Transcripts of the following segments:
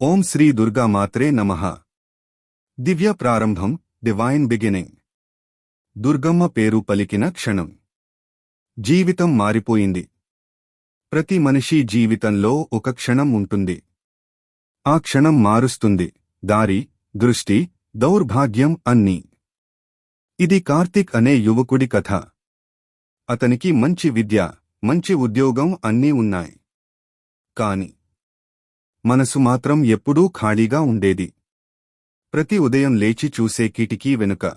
ఓం శ్రీ దుర్గా మాత్రే నమః. దివ్య ప్రారంభం divine beginning Durgamma పేరు పలికిన క్షణం. జీవితం మారిపోయింది. ప్రతి మనిషి జీవితంలో ఒక క్షణం ఉంటుంది. ఆ క్షణం మారుస్తుంది. దారి దృష్టి దౌర్భాగ్యం అన్నీ. ఇది కార్తిక్ అనే యువకుడి కథ. అతనికి మంచి విద్య మంచి ఉద్యోగం అన్నీ ఉన్నాయి. కాని మనసు మాత్రం ఎప్పుడూ ఖాళీగా ఉండేది. ప్రతి ఉదయం లేచి చూసే కిటికీ వెనుక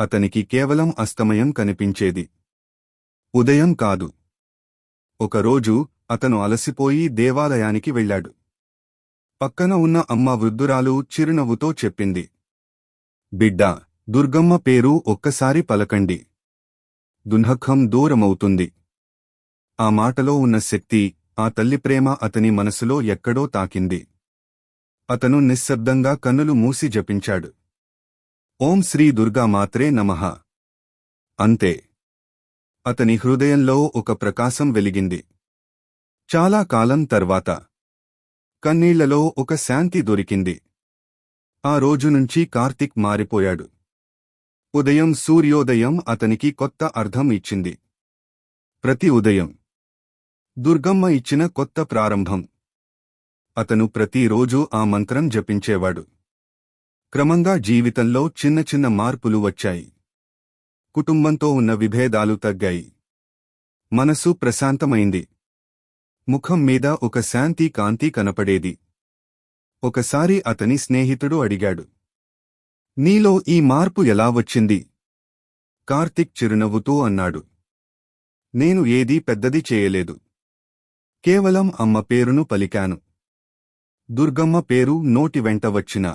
అతనికి కేవలం అస్తమయం కనిపించేది. ఉదయం కాదు. ఒకరోజు అతను అలసిపోయి దేవాలయానికి వెళ్ళాడు. పక్కన ఉన్న అమ్మ వృద్ధురాలు చిరునవ్వుతో చెప్పింది. బిడ్డా దుర్గమ్మ పేరు ఒక్కసారి పలకండి. దున్హఖం దూరమవుతుంది. ఆ మాటలో ఉన్న శక్తి ఆ తల్లి ప్రేమ అతని మనసులో ఎక్కడో తాకింది. అతను నిశ్శబ్దంగా కన్నులు మూసి జపించాడు. ఓం శ్రీ దుర్గా మాత్రే నమః. అంతే. అతని హృదయంలో ఒక ప్రకాశం వెలిగింది. చాలా కాలం తర్వాత. కన్నీళ్ళలో ఒక శాంతి దొరికింది. ఆ రోజు నుంచి కార్తిక్ మారిపోయాడు. ఉదయం సూర్యోదయం అతనికి కొత్త అర్థం ఇచ్చింది. ప్రతి ఉదయం. దుర్గమ్మ ఇచ్చిన కొత్త ప్రారంభం. అతను ప్రతిరోజూ ఆ మంత్రం జపించేవాడు. క్రమంగా జీవితంలో చిన్న చిన్న మార్పులు వచ్చాయి. కుటుంబంతో ఉన్న విభేదాలు తగ్గాయి. మనసు ప్రశాంతమైంది. ముఖం మీద ఒక శాంతి కాంతి కనపడేది. ఒకసారి అతని స్నేహితుడు అడిగాడు. నీలో ఈ మార్పు ఎలా వచ్చింది? కార్తిక్ చిరునవ్వుతూ అన్నాడు. నేను ఏదీ పెద్దది చేయలేదు. కేవలం అమ్మ పేరును పలికాను. దుర్గమ్మ పేరు నోటి వెంట వచ్చిన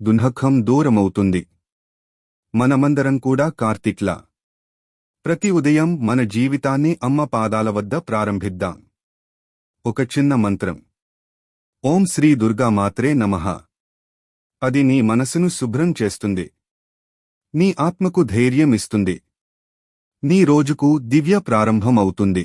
దున్హఖం దూరమవుతుంది. మనమందరం కూడా కార్తిక్లా. ప్రతి ఉదయం మన జీవితాన్ని అమ్మ పాదాల వద్ద ప్రారంభిద్దాం. ఒక చిన్న మంత్రం. ఓం శ్రీ దుర్గా మాత్రే నమః. అది నీ మనసును శుభ్రం చేస్తుంది. నీ ఆత్మకు ధైర్యం ఇస్తుంది. నీ రోజుకు దివ్య ప్రారంభం అవుతుంది